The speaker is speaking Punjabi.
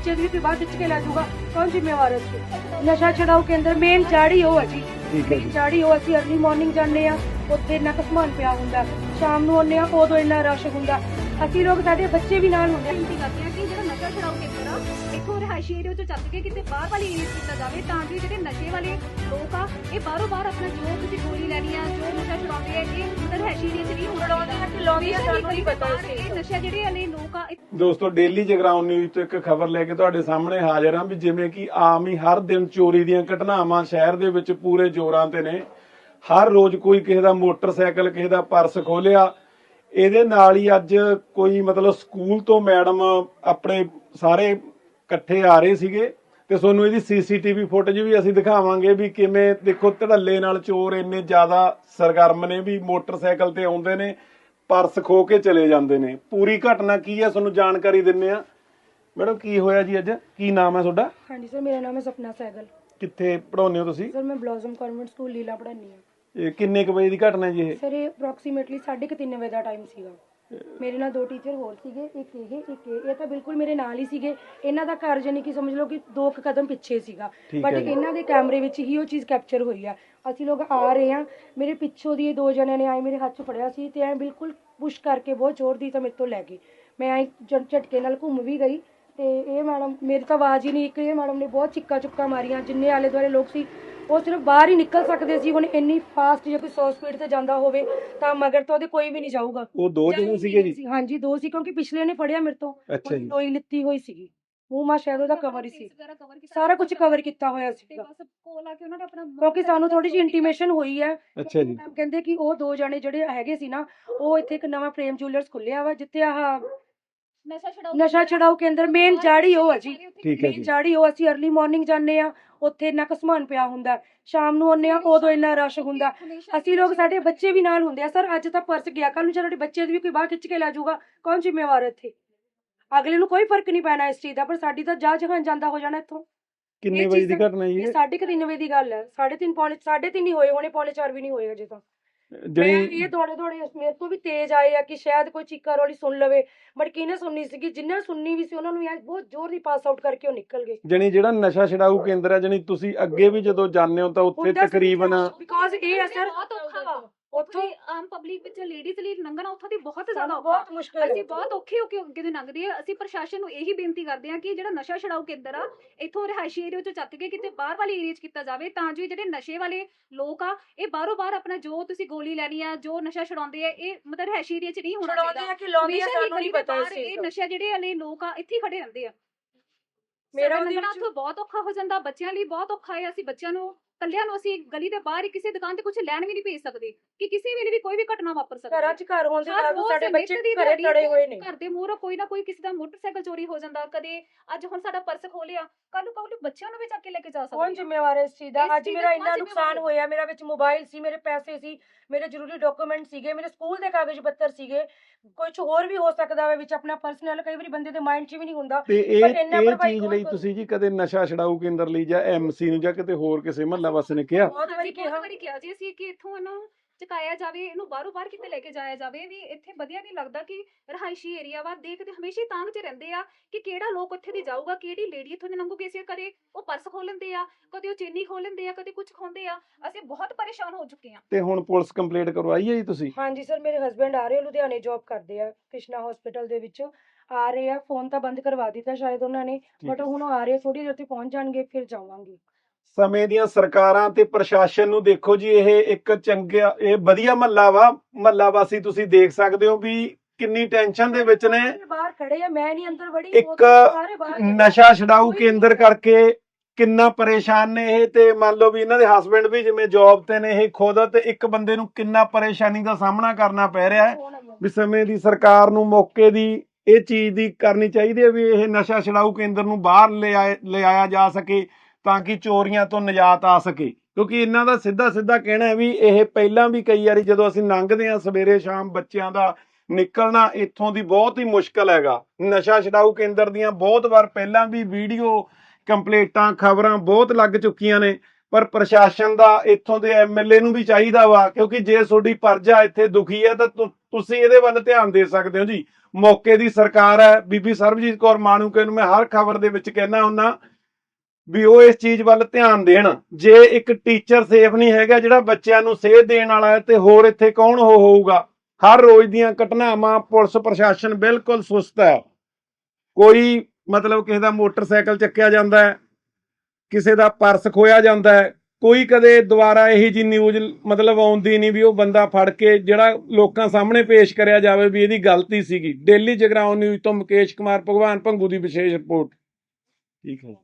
ਬੱਚੇ ਦੀ ਵੀ ਬਾਹਰ ਖਿੱਚ ਕੇ ਲੈ ਜਾਊਗਾ। ਕੌਣ ਜ਼ਿੰਮੇਵਾਰ ਹੈ ਇਸ ਨਸ਼ਾ ਛਡਾਓ ਕੇਂਦਰ ਮੇਨ ਜਾੜੀ ਉਹ ਹੈ ਜੀ। ਠੀਕ ਹੈ ਜੀ। ਜਾੜੀ ਉਹ ਅਸੀਂ ਅਰਲੀ ਮਾਰਨਿੰਗ ਜਾਂਦੇ ਆ ਉੱਥੇ ਇੰਨਾ ਕੁ ਸਮਾਨ ਪਿਆ ਹੁੰਦਾ। ਸ਼ਾਮ ਨੂੰ ਆਉਂਦੇ ਆ ਉਦੋਂ ਇੰਨਾ ਰਸ਼ ਹੁੰਦਾ। ਅਸੀਂ ਲੋਕ ਸਾਡੇ ਬੱਚੇ ਵੀ ਨਾਲ ਹੁੰਦੇ ਆ ਬੇਨਤੀ ਕਰਦੇ ਹਾਂ। ਕਿ ਜਿਹੜਾ ਨਸ਼ਾ ਛਡਾਓ ਕੇਂਦਰ ਆ ਇੱਥੋਂ ਰਿਹਾਇਸ਼ੀ ਏਰੀਆ ਤੋਂ ਚੱਕ ਕੇ ਕਿਤੇ ਬਾਹਰ ਵਾਲੀ ਏਰੀਆ ਕੀਤਾ ਜਾਵੇ ਤਾਂ ਕਿ ਜਿਹੜੇ ਨਸ਼ੇ ਵਾਲੇ ਲੋਕ ਆ ਇਹ ਬਾਹਰੋਂ ਬਾਹਰ ਆਪਣਾ ਜੋ ਤੁਸੀਂ ਗੋਲੀ ਲੈਣੀ ਆ ਜੋ ਨਸ਼ਾ ਛਡਾਉਂਦੇ ਆ ਇਹ ਮਤਲਬ ਰਿਹਾਇਸ਼ੀ ਏਰੀਆ 'ਚ ਨਹੀਂ ਹੋਣਾ ਛਡਾਉਂਦੇ ਆ ਆ, ਸਾਨੂੰ ਨਹੀਂ ਪਤਾ ਇਹ ਨਸ਼ਾ ਜਿਹੜੇ ਵਾਲੇ ਲੋਕ ਆ ਇਹ ਦੋਸਤੋ ਡੇਲੀ ਜਗਰਾਉਂ ਨਿਊਜ਼ ਤੋਂ ਇੱਕ ਖਬਰ ਲੈ ਕੇ ਤੁਹਾਡੇ ਸਾਹਮਣੇ ਹਾਜ਼ਰ ਹਾਂ ਵੀ ਜਿਵੇਂ ਕਿ ਆਮ ਹੀ ਹਰ ਦਿਨ ਚੋਰੀ ਦੀਆਂ ਘਟਨਾਵਾਂ ਸ਼ਹਿਰ ਦੇ ਵਿੱਚ ਪੂਰੇ ਜ਼ੋਰਾਂ ਤੇ ਨੇ। ਹਰ ਰੋਜ਼ ਕੋਈ ਕਿਸੇ ਦਾ ਮੋਟਰਸਾਈਕਲ ਕਿਸੇ ਦਾ ਪਰਸ ਖੋਲਿਆ ਇਹਦੇ ਨਾਲ ਹੀ ਅੱਜ ਕੋਈ ਮਤਲਬ ਸਕੂਲ ਤੋਂ ਮੈਡਮ ਆਪਣੇ ਸਾਰੇ ਇਕੱਠੇ ਆ ਰਹੇ ਸੀਗੇ ਤੇ ਤੁਹਾਨੂੰ ਇਹਦੀ ਸੀਸੀਟੀਵੀ ਫੁਟੇਜ ਵੀ ਅਸੀਂ ਦਿਖਾਵਾਂਗੇ ਵੀ ਕਿਵੇਂ ਦੇਖੋ ਧੜੱਲੇ ਨਾਲ ਚੋਰ ਇੰਨੇ ਜ਼ਿਆਦਾ ਸਰਗਰਮ ਨੇ ਵੀ ਮੋਟਰਸਾਈਕਲ ਤੇ ਆਉਂਦੇ ਨੇ ਪਰਸ ਖੋ ਕੇ ਚਲੇ ਜਾਂਦੇ ਨੇ। ਪੂਰੀ ਘਟਨਾ ਕੀ ਹੈ? ਤੁਹਾਨੂੰ ਜਾਣਕਾਰੀ ਦਿੰਨੇ ਆ ਮੈਡਮ ਕੀ ਹੋਇਆ ਜੀ ਅੱਜ? ਕੀ ਨਾਮ ਹੈ ਤੁਹਾਡਾ? ਹਾਂਜੀ ਸਰ ਮੇਰਾ ਨਾਮ ਹੈ ਸਪਨਾ ਸਹਿਗਲ ਕਿੱਥੇ ਪੜਾਉਂਦੇ ਹੋ ਤੁਸੀਂ? ਸਰ ਮੈਂ ਬਲੌਸਮ ਕਨਵੈਂਟ ਸਕੂਲ ਲੀਲਾ ਪੜ੍ਹਾਉਂਦੀ ਹਾਂ। ਇਹ ਕਿੰਨੇ ਕੁ ਵਜੇ ਦੀ ਘਟਨਾ ਜੀ ਇਹ? ਸਰ ਇਹ ਅਪਰੋਕਸੀਮੇਟਲੀ 3:30 ਵਜੇ ਦਾ ਟਾਈਮ ਸੀਗਾ। ਮੇਰੇ ਨਾਲ ਦੋ ਟੀਚਰ ਹੋਰ ਸੀਗੇ ਇੱਕ ਇਹ ਇੱਕ ਇਹ। ਇਹ ਤਾਂ ਬਿਲਕੁਲ ਮੇਰੇ ਨਾਲ ਹੀ ਸੀਗੇ। ਇਹਨਾਂ ਦਾ ਘਰ ਜਾਨੀ ਕਿ ਸਮਝ ਲਓ ਕਿ ਦੋ ਕੁ ਕਦਮ ਪਿੱਛੇ ਸੀਗਾ। ਠੀਕ ਬਟ ਜੀ। ਇਹਨਾਂ ਦੇ ਕੈਮਰੇ ਵਿੱਚ ਹੀ ਉਹ ਚੀਜ਼ ਕੈਪਚਰ ਹੋਈ ਆ। ਅਸੀਂ ਲੋਕ ਆ ਰਹੇ ਆ ਮੇਰੇ ਪਿੱਛੋਂ ਦੀ ਇਹ ਦੋ ਜਣਿਆਂ ਨੇ ਆਏ ਮੇਰੇ ਹੱਥ 'ਚ ਫੜਿਆ ਸੀ ਤੇ ਐ ਬਿਲਕੁਲ ਪੁਸ਼ ਕਰਕੇ ਬਹੁਤ ਜ਼ੋਰ ਦੀ ਤਾਂ ਮੇਰੇ ਤੋਂ ਲੈ ਗਏ। ਮੈਂ ਐ ਝਟਕੇ ਨਾਲ ਘੁੰਮ ਵੀ ਗਈ ਤੇ ਇਹ ਮੈਡਮ ਮੇਰੀ ਤਾਂ ਆਵਾਜ਼ ਹੀ ਨਹੀਂ ਇੱਕ ਇਹ ਮੈਡਮ ਨੇ ਬਹੁਤ ਚਿੱਕਾ ਚੁੱਕਾ ਮਾਰੀਆਂ। ਜਿੰਨੇ ਆਲੇ ਦੁਆਲੇ ਲੋਕ ਸੀ ਉਹ ਸਿਰਫ ਬਾਹਰ ਹੀ ਨਿਕਲ ਸਕਦੇ ਸੀ ਹੁਣ ਇੰਨੀ ਫਾਸਟ ਜੇ ਕੋਈ 100 ਸਪੀਡ ਤੇ ਜਾਂਦਾ ਹੋਵੇ ਤਾਂ ਮਗਰ ਤੋਂ ਉਹਦੇ ਕੋਈ ਵੀ ਨਹੀਂ ਜਾਊਗਾ। ਉਹ ਦੋ ਜਣੇ ਸੀਗੇ ਜੀ? ਹਾਂਜੀ ਦੋ ਸੀ ਕਿਉਂਕਿ ਪਿਛਲੇ ਨੇ ਫੜਿਆ ਮੇਰੇ ਤੋਂ। ਅੱਛਾ ਜੀ। ਲੋਈ ਲਿੱਤੀ ਹੋਈ ਸੀਗੀ। ਮੂੰਹ ਮਾ ਸ਼ਾਇਦ ਉਹਦਾ ਕਵਰ ਹੀ ਸੀ। ਸਾਰਾ ਕੁਝ ਕਵਰ ਕੀਤਾ ਹੋਇਆ ਤੇ ਸੀਗਾ। ਬਸ ਕੋਲ ਆ ਕੇ ਉਹਨਾਂ ਨੇ ਆਪਣਾ ਕਿਉਂਕਿ ਸਾਨੂੰ ਥੋੜੀ ਜਿਹੀ ਇੰਟੀਮੇਸ਼ਨ ਹੋਈ ਹੈ। ਅੱਛਾ ਜੀ। ਕਹਿੰਦੇ ਕਿ ਉਹ ਦੋ ਜਣੇ ਜਿਹੜੇ ਹੈਗੇ ਸੀ ਨਾ ਉਹ ਇੱਥੇ ਇੱਕ ਨਵਾਂ ਫਰੇਮ ਜੁਐਲਰਸ ਖੁੱਲਿਆ ਵਾ ਜਿੱਥੇ ਆਹ ਨਸ਼ਾ ਛਡਾਓ ਨਸ਼ਾ ਛਡਾਓ ਕੇਂਦਰ ਮੇਨ ਜਾੜੀ ਉਹ ਹੈ ਜੀ। ਠੀਕ ਹੈ ਜੀ। ਜਾੜੀ ਉਹ ਅਸੀਂ ਅਰਲੀ ਮਾਰਨਿੰਗ ਜਾਂਦੇ ਆ। ਉੱਥੇ ਇੰਨਾ ਕੁ ਸਮਾਨ ਪਿਆ ਹੁੰਦਾ ਸ਼ਾਮ ਨੂੰ ਆ ਉਦੋਂ ਇੰਨਾ ਰਸ਼ ਹੁੰਦਾ। ਅਸੀਂ ਲੋਕ ਸਾਡੇ ਬੱਚੇ ਵੀ ਨਾਲ ਹੁੰਦੇ ਆ ਸਰ ਅੱਜ ਤਾਂ ਪਰਸ ਗਿਆ ਕੱਲ ਨੂੰ ਸਾਡੇ ਬੱਚੇ ਦੀ ਵੀ ਕੋਈ ਬਾਹਰ ਖਿੱਚ ਕੇ ਲੈ ਜਾਊਗਾ ਕੌਣ ਜ਼ਿੰਮੇਵਾਰ ਹੈ ਇੱਥੇ? ਅਗਲੇ ਨੂੰ ਕੋਈ ਫ਼ਰਕ ਨਹੀਂ ਪੈਣਾ ਇਸ ਚੀਜ਼ ਦਾ ਪਰ ਸਾਡੀ ਤਾਂ ਜਾ ਜਹਾਨ ਜਾਂਦਾ ਹੋ ਜਾਣਾ ਇੱਥੋਂ। ਕਿੰਨੇ ਵਜੇ ਦੀ ਘਟਨਾ ਜੀ ਇਹ ਇਹ? ਸਾਢੇ ਕੁ ਤਿੰਨ ਵਜੇ ਦੀ ਗੱਲ ਹੈ ਸਾਢੇ ਤਿੰਨ ਪੌਣੇ ਸਾਢੇ ਤਿੰਨ ਹੀ ਹੋਏ ਹੋਣੇ ਪੌਣੇ ਚਾਰ ਵੀ ਨਹੀਂ ਹੋਏ ਅਜੇ ਤਾਂ। ਮੈਂ ਜਿਹੜੀ ਇਹ ਦੌੜੇ ਦੌੜੇ ਮੇਰੇ ਤੋਂ ਵੀ ਤੇਜ਼ ਆਏ ਆ ਕਿ ਸ਼ਾਇਦ ਕੋਈ ਚੀਕਾ ਰੋਲੀ ਸੁਣ ਲਵੇ ਬਟ ਕਿਹਨੇ ਸੁਣਨੀ ਸੀਗੀ? ਜਿੰਨਾਂ ਸੁਣਨੀ ਵੀ ਸੀ ਉਹਨਾਂ ਨੂੰ ਯਾਰ ਬਹੁਤ ਜ਼ੋਰ ਦੀ ਪਾਸ ਆਊਟ ਕਰਕੇ ਉਹ ਨਿਕਲ ਗਏ। ਜਣੀ ਜਿਹੜਾ ਨਸ਼ਾ ਛਡਾਊ ਕੇਂਦਰ ਹੈ ਜਣੀ ਤੁਸੀਂ ਅੱਗੇ ਵੀ ਜਦੋਂ ਜਾਂਦੇ ਹੋ ਤਾਂ ਉੱਥੇ ਤਕਰੀਬਨ ਬਿਕਾਜ਼ ਇਹ ਅਸਰ ਬਹੁਤ ਔਖਾ ਵਾ। ਉੱਥੋਂ ਆਮ ਪਬਲਿਕ ਵਿੱਚ ਲੇਡੀਜ਼ ਲਈ ਲੰਘਣਾ ਉੱਥੋਂ ਦੀ ਬਹੁਤ ਜ਼ਿਆਦਾ ਔਖਾ। ਬਹੁਤ ਮੁਸ਼ਕਲ ਹੈ ਅਸੀਂ ਬਹੁਤ ਔਖੇ ਹੋ ਕੇ ਅੱਗੇ ਦੇ ਲੰਘਦੇ ਆ ਅਸੀਂ ਪ੍ਰਸ਼ਾਸਨ ਨੂੰ ਇਹੀ ਬੇਨਤੀ ਕਰਦੇ ਆ ਕਿ ਜਿਹੜਾ ਨਸ਼ਾ ਛਡਾਊ ਕੇਂਦਰ ਆ ਇੱਥੋਂ ਰਿਹਾਇਸ਼ੀ ਏਰੀਆ ਤੋਂ ਚੱਕ ਕੇ ਕਿਤੇ ਬਾਹਰ ਵਾਲੀ ਏਰੀਆ 'ਚ ਕੀਤਾ ਜਾਵੇ ਤਾਂ ਜੋ ਜਿਹੜੇ ਨਸ਼ੇ ਵਾਲੇ ਲੋਕ ਆ ਇਹ ਬਾਹਰੋਂ ਬਾਹਰ ਆਪਣਾ ਜੋ ਤੁਸੀਂ ਗੋਲੀ ਲੈਣੀ ਆ ਜੋ ਨਸ਼ਾ ਛਡਾਉਂਦੇ ਆ ਇਹ ਮਤਲਬ ਰਿਹਾਇਸ਼ੀ ਏਰੀਆ 'ਚ ਨਹੀਂ ਹੋਣਾ ਛਡਾਉਂਦੇ ਚਾਹੀਦਾ ਆ ਕਿ ਲਾਉਂਦੇ ਆ ਸਾਨੂੰ ਨਹੀਂ ਪਤਾ ਇਸ ਇਹ ਨਸ਼ਾ ਜਿਹੜੇ ਵਾਲੇ ਲੋਕ ਆ ਇੱਥੇ ਖੜੇ ਰਹਿੰਦੇ ਆ। ਮੇਰਾ ਉਹਦੇ ਵਿੱਚ- ਬਹੁਤ ਔਖਾ ਹੋ ਜਾਂਦਾ ਬੱਚਿਆਂ ਲਈ ਬਹੁਤ ਔਖਾ ਹੈ। ਅਸੀਂ ਬੱਚਿਆਂ ਨੂੰ ਕੱਲਿਆਂ ਨੂੰ ਅਸੀਂ ਗਲੀ ਦੇ ਬਾਹਰ ਹੀ ਕਿਸੇ ਦੁਕਾਨ ਤੇ ਕੁਝ ਲੈਣ ਵੀ ਨਹੀਂ ਭੇਜ ਸਕਦੇ ਕਿ ਕਿਸੇ ਵੇਲੇ ਵੀ ਕੋਈ ਵੀ ਘਟਨਾ ਵਾਪਰ ਸਕਦੀ ਘਰਾਂ ਹੈ 'ਚ ਘਰ ਹੋਣ ਦੇ ਹਰ ਰੋਜ਼ ਸਾਡੇ ਬੱਚੇ ਦੀ ਘਰੇ ਤੜੇ ਹੋਏ ਨੇ। ਘਰ ਦੇ ਮੂਹਰੋਂ ਕੋਈ ਨਾ ਕੋਈ ਕਿਸੇ ਦਾ ਮੋਟਰਸਾਈਕਲ ਚੋਰੀ ਹੋ ਜਾਂਦਾ ਕਦੇ ਅੱਜ ਹੁਣ ਸਾਡਾ ਪਰਸ ਖੋਲਿਆ ਕੱਲ ਨੂੰ ਨੂੰ ਬੱਚਿਆਂ ਨੂੰ ਵੀ ਚੱਕ ਕੇ ਲੈ ਕੇ ਜਾ ਕੌਣ ਸਕਦੇ। ਜ਼ਿੰਮੇਵਾਰ ਹੈ ਇਸ ਚੀਜ਼ ਦਾ। ਇਸ ਅੱਜ ਚੀਜ਼ ਮੇਰਾ ਇੰਨਾ ਨੁਕਸਾਨ ਜ਼ਿੰਮੇਵਾਰ ਹੋਇਆ ਮੇਰਾ ਵਿੱਚ ਮੋਬਾਈਲ ਸੀ ਮੇਰੇ ਪੈਸੇ ਸੀ ਮੇਰੇ ਜ਼ਰੂਰੀ ਡਾਕੂਮੈਂਟ ਸੀਗੇ ਮੇਰੇ ਸਕੂਲ ਦੇ ਕਾਗਜ਼ ਪੱਤਰ ਸੀਗੇ ਕੁਝ ਹੋਰ ਵੀ ਹੋ ਸਕਦਾ ਹੈ ਵਿੱਚ ਆਪਣਾ ਪਰਸਨਲ ਕਈ ਵਾਰੀ ਬੰਦੇ ਦੇ ਮਾਈਂਡ 'ਚ ਵੀ ਨਹੀਂ ਹੁੰਦਾ। ਤੇ ਇਹ ਇੰਨਾ ਇਹ ਭਰਪਾਈ ਚੀਜ਼ ਕੌਣ ਲਈ ਕਰੂ? ਤੁਸੀਂ ਜੀ ਕਦੇ ਨਸ਼ਾ ਛਡਾਊ ਕੇਂਦਰ ਲਈ ਜਾਂ ਐਮਸੀ ਨੂੰ ਜਾਂ ਕਿਤੇ ਹੋਰ ਕਿਸੇ ਮਹੱਲਾ ਵਾਸੀ ਨੇ ਕਿਹਾ। ਬਹੁਤ ਵਾਰੀ ਬਹੁਤ ਵਾਰੀ ਕਿਹਾ ਜੀ ਅਸੀਂ ਕਿ ਇੱਥੋਂ ਇਹਨੂੰ ਚਕਾਇਆ ਜਾਵੇ ਇਹਨੂੰ ਬਾਹਰੋਂ ਬਾਹਰ ਕਿਤੇ ਲੈ ਕੇ ਜਾਇਆ ਜਾਵੇ ਵੀ ਇੱਥੇ ਵਧੀਆ ਨਹੀਂ ਲੱਗਦਾ ਕਿ ਰਹਾਇਸ਼ੀ ਏਰੀਆ ਵਾ ਦੇਖਦੇ ਹਮੇਸ਼ਾ ਹੀ ਤਾਂਗ 'ਚ ਰਹਿੰਦੇ ਆ ਕਿ ਕਿਹੜਾ ਲੋਕ ਇੱਥੇ ਦੀ ਜਾਊਗਾ ਕਿਹੜੀ ਲੇਡੀ ਇੱਥੋਂ ਦੀ ਲੰਘੂਗੀ ਅਸੀਂ ਕਦੇ ਉਹ ਪਰਸ ਖੋਲ ਲੈਂਦੇ ਆ ਕਦੇ ਉਹ ਚੇਨੀ ਖੋਲ ਲੈਂਦੇ ਆ ਕਦੇ ਕੁਝ ਖੋਂਦੇ ਆ ਅਸੀਂ ਬਹੁਤ ਪਰੇਸ਼ਾਨ ਹੋ ਚੁੱਕੇ ਆ। ਤੇ ਹੁਣ ਪੁਲਿਸ ਕੰਪਲੇਂਟ ਕਰਵਾਈ ਹੈ ਜੀ ਤੁਸੀਂ? ਹਾਂਜੀ ਸਰ ਮੇਰੇ ਹਸਬੰਡ ਆ ਰਹੇ ਆ, ਲੁਧਿਆਣੇ ਜੌਬ ਕਰਦੇ ਆ ਕ੍ਰਿਸ਼ਨਾ ਹਸਪੀਟਲ ਦੇ ਵਿੱਚ। ਆ ਰਹੇ ਆ ਫੋਨ ਤਾਂ ਬੰਦ ਕਰਵਾ ਦਿੱਤਾ ਸ਼ਾਇਦ ਉਹਨਾਂ ਨੇ ਬਟ ਹੈ। ਹੁਣ ਉਹ ਆ ਰਹੇ ਥੋੜੀ ਦੇਰ ਤੇ ਪਹੁੰਚ ਜਾਣਗੇ ਫਿਰ ਜਾਵਾਂਗੇ। ਸਮੇਂ ਦੀਆਂ ਸਰਕਾਰਾਂ ਤੇ ਪ੍ਰਸ਼ਾਸਨ ਨੂੰ ਦੇਖੋ ਜੀ ਇਹ ਇੱਕ ਚੰਗਾ ਇਹ ਵਧੀਆ ਮਹੱਲਾ ਵਾ ਮਹੱਲਾ ਵਾਸੀ ਤੁਸੀਂ ਦੇਖ ਸਕਦੇ ਹੋ ਵੀ ਕਿੰਨੀ ਟੈਨਸ਼ਨ ਦੇ ਵਿੱਚ ਨੇ। ਬਾਹਰ ਖੜੇ ਆ ਮੈਂ ਨਹੀਂ ਅੰਦਰ ਵੜੀ ਇੱਕ। ਨਸ਼ਾ ਛਡਾਊ ਕੇਂਦਰ ਕਰਕੇ ਕਿੰਨਾ ਪਰੇਸ਼ਾਨ ਨੇ ਇਹ ਤੇ ਮੰਨ ਲਓ ਵੀ ਇਹਨਾਂ ਦੇ ਹਸਬੰਡ ਵੀ ਜਿਵੇਂ ਜੌਬ ਤੇ ਨੇ ਇਹ ਖੁਦ ਤੇ ਇੱਕ ਬੰਦੇ ਨੂੰ ਕਿੰਨਾ ਪਰੇਸ਼ਾਨੀ ਦਾ ਸਾਹਮਣਾ ਕਰਨਾ ਪੈ ਰਿਹਾ ਹੈ ਵੀ ਸਮੇਂ ਦੀ ਸਰਕਾਰ ਨੂੰ ਮੌਕੇ ਦੀ ਇਹ ਚੀਜ਼ ਦੀ ਕਰਨੀ ਚਾਹੀਦੀ ਹੈ ਵੀ ਇਹ ਨਸ਼ਾ ਛਡਾਊ ਕੇਂਦਰ ਨੂੰ ਬਾਹਰ ਲਿਆਇਆ ਜਾ ਸਕੇ। ਤਾਂ ਕਿ ਚੋਰੀਆਂ ਤੋਂ ਨਿਜਾਤ ਆ ਸਕੇ। ਕਿਉਂਕਿ ਇਹਨਾਂ ਦਾ ਸਿੱਧਾ ਸਿੱਧਾ ਕਹਿਣਾ ਹੈ ਵੀ ਇਹ ਪਹਿਲਾਂ ਵੀ ਕਈ ਵਾਰੀ ਜਦੋਂ ਅਸੀਂ ਲੰਘਦੇ ਹਾਂ ਸਵੇਰੇ ਸ਼ਾਮ ਬੱਚਿਆਂ ਦਾ ਨਿਕਲਣਾ, ਇੱਥੋਂ ਦੀ ਬਹੁਤ ਹੀ ਮੁਸ਼ਕਲ ਹੈਗਾ। ਨਸ਼ਾ ਛਡਾਊ ਕੇਂਦਰ ਦੀਆਂ ਬਹੁਤ ਵਾਰ ਪਹਿਲਾਂ ਵੀ ਵੀਡੀਓ ਕੰਪਲੇਂਟਾਂ, ਖਬਰਾਂ ਬਹੁਤ ਲੱਗ ਚੁੱਕੀਆਂ ਨੇ, ਪਰ ਪ੍ਰਸ਼ਾਸਨ ਦਾ, ਇੱਥੋਂ ਦੇ ਐਮਐਲਏ ਨੂੰ ਵੀ ਚਾਹੀਦਾ ਵਾ, ਕਿਉਂਕਿ ਜੇ ਤੁਹਾਡੀ ਪਰਜਾ ਇੱਥੇ ਦੁਖੀ ਹੈ ਤਾਂ ਤੁਸੀਂ ਇਹਦੇ ਵੱਲ ਧਿਆਨ ਦੇ ਸਕਦੇ ਹੋ ਜੀ। ਮੌਕੇ ਦੀ ਸਰਕਾਰ ਹੈ, ਬੀਬੀ ਸਰਬਜੀਤ ਕੌਰ ਮਾਣੂਕੇ ਨੂੰ ਮੈਂ ਹਰ ਖਬਰ ਦੇ ਵਿੱਚ ਕਹਿਣਾ ਹੁੰਨਾ ਵੀ ਉਹ ਇਸ ਚੀਜ਼ ਵੱਲ ਧਿਆਨ ਦੇਣ। ਜੇ ਇੱਕ ਟੀਚਰ ਸੇਫ ਨਹੀਂ ਹੈਗਾ, ਜਿਹੜਾ ਬੱਚਿਆਂ ਨੂੰ ਸੇਧ ਦੇਣ ਵਾਲਾ ਹੈ, ਤੇ ਹੋਰ ਇੱਥੇ ਕੌਣ ਹੋ ਹੋਊਗਾ? ਹਰ ਰੋਜ਼ ਦੀਆਂ ਘਟਨਾਵਾਂ, ਪੁਲਿਸ ਪ੍ਰਸ਼ਾਸਨ ਬਿਲਕੁਲ ਸੁਸਤ ਹੈ। ਕੋਈ ਮਤਲਬ ਕਿਸੇ ਦਾ ਮੋਟਰਸਾਈਕਲ ਚੱਕਿਆ ਜਾਂਦਾ ਹੈ, ਕਿਸੇ ਦਾ ਪਰਸ ਖੋਇਆ ਜਾਂਦਾ ਹੈ, ਕੋਈ ਕਦੇ ਦੁਬਾਰਾ ਇਹੀ ਜੀ ਨਿਊਜ਼ ਮਤਲਬ ਆਉਂਦੀ ਨਹੀਂ ਵੀ ਉਹ ਬੰਦਾ ਫੜ ਕੇ ਜਿਹੜਾ ਲੋਕਾਂ ਸਾਹਮਣੇ ਪੇਸ਼ ਕਰਿਆ ਜਾਵੇ ਵੀ ਇਹਦੀ ਗਲਤੀ ਸੀਗੀ। ਡੇਲੀ ਜਗਰਾਉਂ ਨਿਊਜ਼ ਤੋਂ ਮੁਕੇਸ਼ ਕੁਮਾਰ, ਭਗਵਾਨ ਭੰਗੂ ਦੀ ਵਿਸ਼ੇਸ਼ ਰਿਪੋਰਟ। ਠੀਕ ਹੈ।